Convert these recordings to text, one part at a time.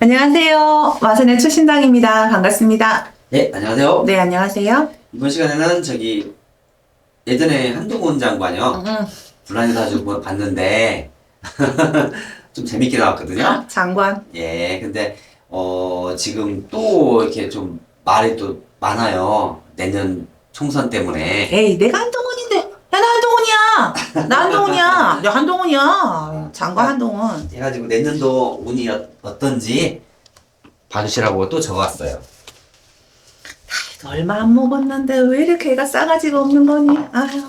안녕하세요. 마선의 최신당입니다. 반갑습니다. 네, 안녕하세요. 네, 안녕하세요. 이번 시간에는 저기 예전에 한동훈 장관이요. 음, 불안해서 가지고 뭐 봤는데 좀 재밌게 나왔거든요. 아, 장관. 예, 근데 어 지금 또 이렇게 좀 말이 또 많아요. 내년 총선 때문에. 에이, 내가 한동훈인데. 야, 나 한동훈이야. 나 한동훈이야. 야, 한동훈이야. 장관 한동훈. 해가지고 내년도 운이 어- 어떤지 봐주시라고 또 적어왔어요. 얼마 안 먹었는데 왜 이렇게 애가 싸가지가 없는 거니? 아유.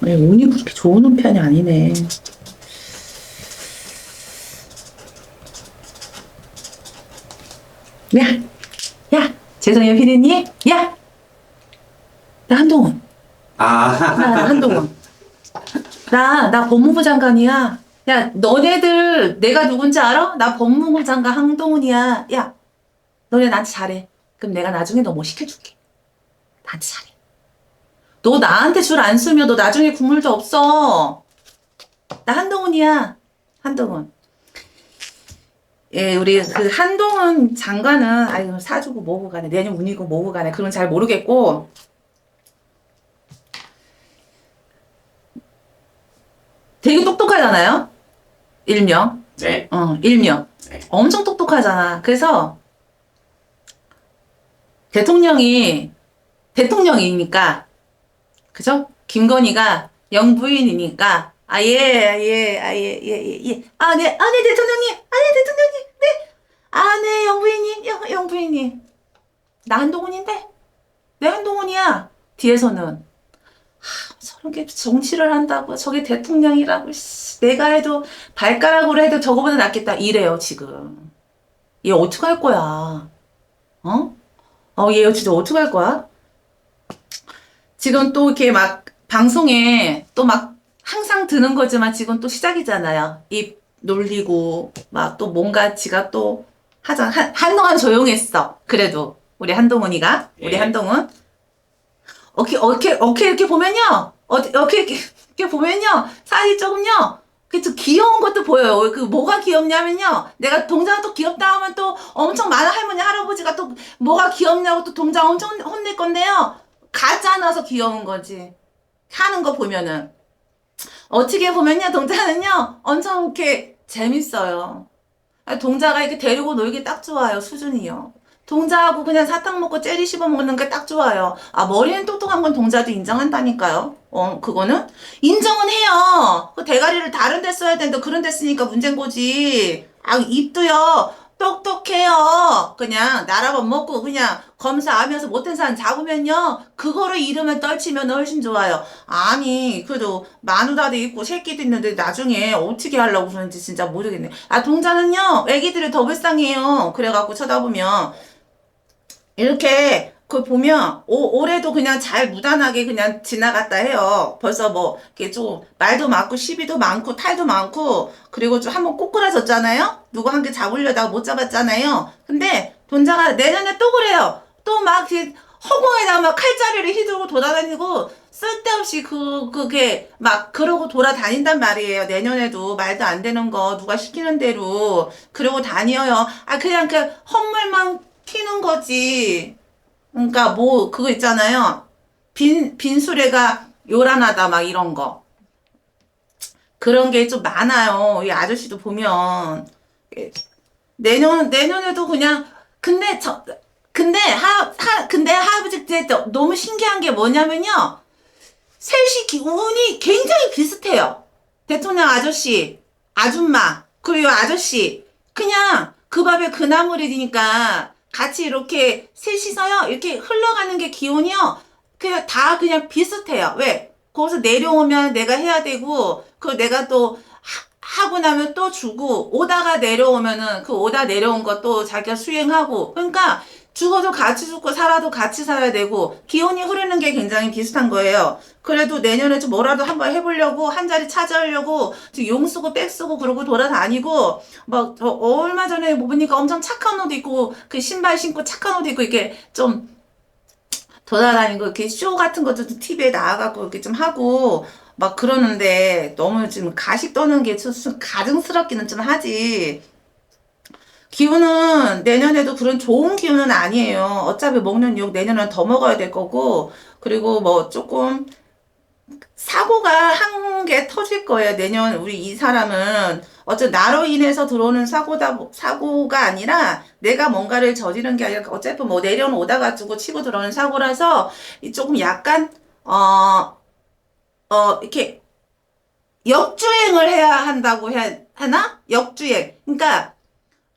왜 운이 그렇게 좋은 편이 아니네. 야, 야, 죄송해요, 피디님. 야, 나 한동훈. 아, 나 한동훈. 나, 나 법무부 장관이야. 야, 너네들 내가 누군지 알아? 나 법무부 장관 한동훈이야. 야, 너네 나한테 잘해. 그럼 내가 나중에 너 뭐 시켜줄게. 나한테 잘해. 너 나한테 줄 안 쓰면 너 나중에 국물도 없어. 나 한동훈이야. 한동훈. 예, 우리 그 한동훈 장관은 아유 사주고 뭐고 간에 내년 운이고 뭐고 간에 그건 잘 모르겠고 되게 똑똑하잖아요. 일명. 네. 어, 일명. 네. 엄청 똑똑하잖아. 그래서 대통령이 대통령이니까 그죠? 김건희가 영부인이니까 아예예아예예예 아네아네 대통령님 아네 대통령님 네 아 네 영부인님 영, 영부인님. 나 한동훈인데? 내 한동훈이야. 뒤에서는. 하, 저렇게 정치를 한다고 저게 대통령이라고 씨, 내가 해도 발가락으로 해도 저거보다 낫겠다. 이래요 지금. 얘 어떡할 거야? 어? 어얘 진짜 어떡할 거야? 지금 또 이렇게 막 방송에 또 막 항상 드는 거지만 지금 또 시작이잖아요. 입 놀리고 막 또 뭔가 지가 또 하자 한, 한동안 조용했어. 그래도 우리 한동훈이가 우리 예. 한동훈 어떻게 어떻게 어떻게 이렇게 보면요. 어떻게 이렇게, 이렇게 보면요. 사실 조금요. 그좀 귀여운 것도 보여요. 그 뭐가 귀엽냐면요. 내가 동자가 또 귀엽다 하면 또 엄청 많은 할머니 할아버지가 또 뭐가 귀엽냐고 또 동자 엄청 혼낼 건데요. 가짜 나서 귀여운 거지. 하는 거 보면은. 어떻게 보면요, 동자는요, 엄청 이렇게 재밌어요. 아, 동자가 이렇게 데리고 놀기 딱 좋아요, 수준이요. 동자하고 그냥 사탕 먹고 젤리 씹어 먹는 게 딱 좋아요. 아, 머리는 똑똑한 건 동자도 인정한다니까요. 어, 그거는? 인정은 해요. 그 대가리를 다른 데 써야 되는데 그런 데 쓰니까 문제인 거지. 아, 입도요. 똑똑해요. 그냥 나라밥 먹고 그냥 검사하면서 못된 사람 잡으면요. 그거를 잃으면 떨치면 훨씬 좋아요. 아니 그래도 마누라도 있고 새끼도 있는데 나중에 어떻게 하려고 그러는지 진짜 모르겠네. 아 동자는요. 애기들이 더 불쌍해요. 그래갖고 쳐다보면 이렇게 그 보면 오, 올해도 그냥 잘 무단하게 그냥 지나갔다 해요. 벌써 뭐 이렇게 좀 말도 많고 시비도 많고 탈도 많고 그리고 좀 한번 꼬꾸라졌잖아요. 누구 한 개 잡으려다가 못 잡았잖아요. 근데 돈자가 내년에 또 그래요. 또 막 허공에다가 막 칼자리를 휘두르고 돌아다니고 쓸데없이 그 그게 막 그러고 돌아다닌단 말이에요. 내년에도 말도 안 되는 거 누가 시키는 대로 그러고 다녀요. 아 그냥 그 헛물만 튀는 거지. 그러니까 뭐 그거 있잖아요. 빈 빈수레가 요란하다 막 이런 거. 그런 게 좀 많아요. 이 아저씨도 보면 예. 내년 내년에도 그냥 근데 저 근데 하, 하 근데 할아버지 때 너무 신기한 게 뭐냐면요. 셋이 기- 운이 굉장히 비슷해요. 대통령 아저씨, 아줌마, 그리고 아저씨. 그냥 그 밥에 그 나물이니까 같이 이렇게 셋이서요. 이렇게 흘러가는 게 기운이요. 그냥 다 그냥 비슷해요. 왜? 거기서 내려오면 내가 해야 되고, 그 내가 또 하, 하고 나면 또 주고, 오다가 내려오면은 그 오다 내려온 것도 자기가 수행하고. 그러니까 죽어도 같이 죽고 살아도 같이 살아야 되고 기운이 흐르는 게 굉장히 비슷한 거예요. 그래도 내년에 좀 뭐라도 한번 해보려고 한 자리 찾아오려고 용 쓰고 백 쓰고 그러고 돌아다니고 막저 얼마 전에 뭐 보니까 엄청 착한 옷 입고 그 신발 신고 착한 옷 입고 이렇게 좀 돌아다니고 이렇게 쇼 같은 것도 좀 TV에 나와갖고 이렇게 좀 하고 막 그러는데 너무 지금 가식 떠는 게 좀 가증스럽기는 좀 하지. 기운은 내년에도 그런 좋은 기운은 아니에요. 어차피 먹는 욕 내년은 더 먹어야 될 거고, 그리고 뭐 조금 사고가 한 개 터질 거예요. 내년 우리 이 사람은 어쨌든 나로 인해서 들어오는 사고다 사고가 아니라 내가 뭔가를 저지른 게 아니라 어차피 뭐 내려오다 가지고 치고 들어오는 사고라서 이 조금 약간 어 어, 이렇게 역주행을 해야 한다고 해야 하나? 역주행. 그러니까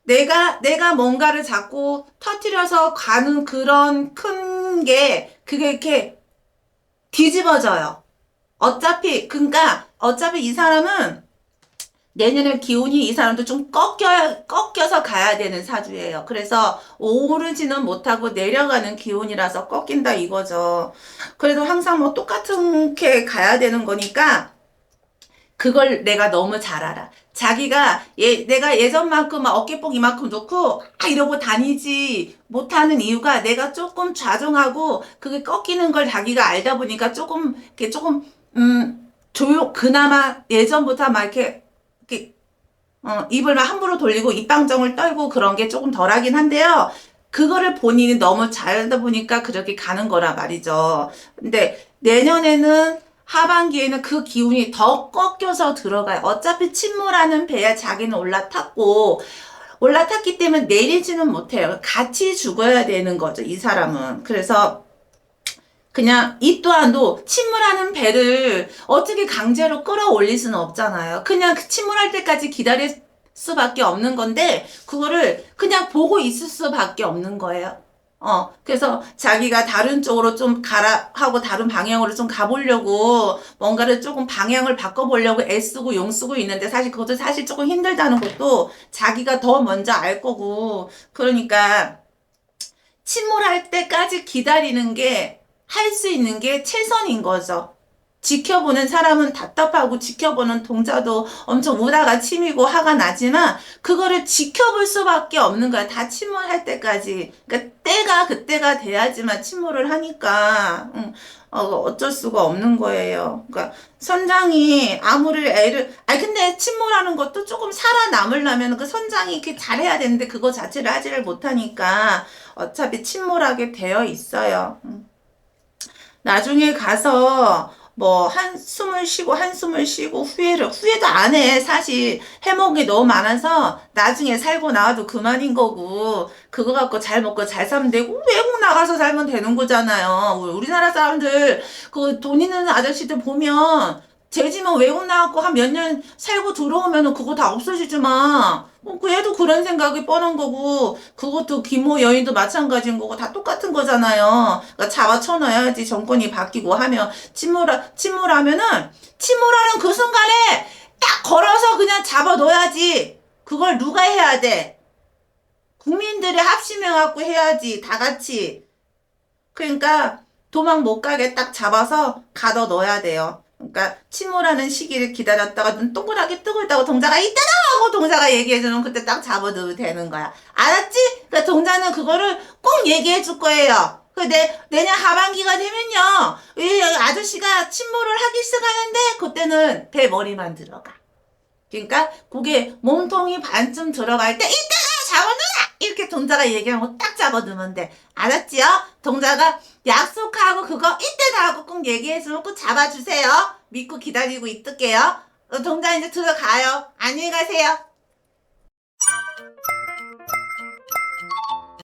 내가 내가 뭔가를 자꾸 터뜨려서 가는 그런 큰 게 그게 이렇게 뒤집어져요. 어차피 그러니까 어차피 이 사람은 내년에 기운이 이 사람도 좀 꺾여 꺾여서 가야 되는 사주예요. 그래서 오르지는 못하고 내려가는 기운이라서 꺾인다 이거죠. 그래도 항상 뭐 똑같은 게 가야 되는 거니까 그걸 내가 너무 잘 알아. 자기가 예, 내가 예전만큼 막 어깨뽕 이만큼 놓고 아 이러고 다니지 못하는 이유가 내가 조금 좌정하고 그게 꺾이는 걸 자기가 알다 보니까 조금 이렇게 조금 음 조용 그나마 예전부터 막 이렇게 이렇게 어, 입을 막 함부로 돌리고 입방정을 떨고 그런 게 조금 덜하긴 한데요. 그거를 본인이 너무 잘하다 보니까 그렇게 가는 거라 말이죠. 근데 내년에는 하반기에는 그 기운이 더 꺾여서 들어가요. 어차피 침몰하는 배에 자기는 올라탔고, 올라탔기 때문에 내리지는 못해요. 같이 죽어야 되는 거죠, 이 사람은. 그래서, 그냥 이 또한도 침몰하는 배를 어떻게 강제로 끌어올릴 수는 없잖아요. 그냥 그 침몰할 때까지 기다릴 수밖에 없는 건데, 그거를 그냥 보고 있을 수밖에 없는 거예요. 어, 그래서 자기가 다른 쪽으로 좀 가라 하고 다른 방향으로 좀 가보려고 뭔가를 조금 방향을 바꿔보려고 애쓰고 용쓰고 있는데 사실 그것도 사실 조금 힘들다는 것도 자기가 더 먼저 알 거고 그러니까 침몰할 때까지 기다리는 게 할 수 있는 게 최선인 거죠. 지켜보는 사람은 답답하고 지켜보는 동자도 엄청 우다가 치미고 화가 나지만 그거를 지켜볼 수밖에 없는 거야. 다 침몰할 때까지. 그러니까 때가 그때가 돼야지만 침몰을 하니까 응, 어, 어쩔 수가 없는 거예요. 그러니까 선장이 아무리 애를 아니 근데 침몰하는 것도 조금 살아남으려면 그 선장이 이렇게 잘해야 되는데 그거 자체를 하지를 못하니까 어차피 침몰하게 되어 있어요. 응. 나중에 가서 뭐 한숨을 쉬고 한숨을 쉬고 후회를 후회도 안 해. 사실 해먹이 너무 많아서 나중에 살고 나와도 그만인 거고 그거 갖고 잘 먹고 잘 살면 되고 외국 나가서 살면 되는 거잖아요. 우리- 우리나라 사람들 그 돈 있는 아저씨들 보면 재지면 외국 나가고 한 몇 년 살고 들어오면은 그거 다 없어지지만 어, 그 애도 그런 생각이 뻔한 거고 그것도 김모 여인도 마찬가지인 거고 다 똑같은 거잖아요. 그러니까 잡아쳐놔야지 정권이 바뀌고 하면 침몰하 침몰하면은 침몰하는 그 순간에 딱 걸어서 그냥 잡아 놓아야지. 그걸 누가 해야 돼? 국민들이 합심해 갖고 해야지 다 같이. 그러니까 도망 못 가게 딱 잡아서 가둬 넣어야 돼요. 그러니까 침몰하는 시기를 기다렸다가 눈 동그랗게 뜨고 있다고 동자가 이따다 하고 동자가 얘기해주면 그때 딱 잡아두면 되는 거야. 알았지? 그러니까 동자는 그거를 꼭 얘기해 줄 거예요. 그 내, 내년 하반기가 되면요. 이 아저씨가 침몰을 하기 시작하는데 그때는 배 머리만 들어가. 그러니까 그게 몸통이 반쯤 들어갈 때 이따가 잡아두라! 이렇게 동자가 얘기하고 딱 잡아두면 돼. 알았지요? 동자가 약속하고 그거 이때다 하고 꼭 얘기해주면 꼭 잡아주세요. 믿고 기다리고 있을게요. 어, 동자 이제 들어가요. 안녕히 가세요.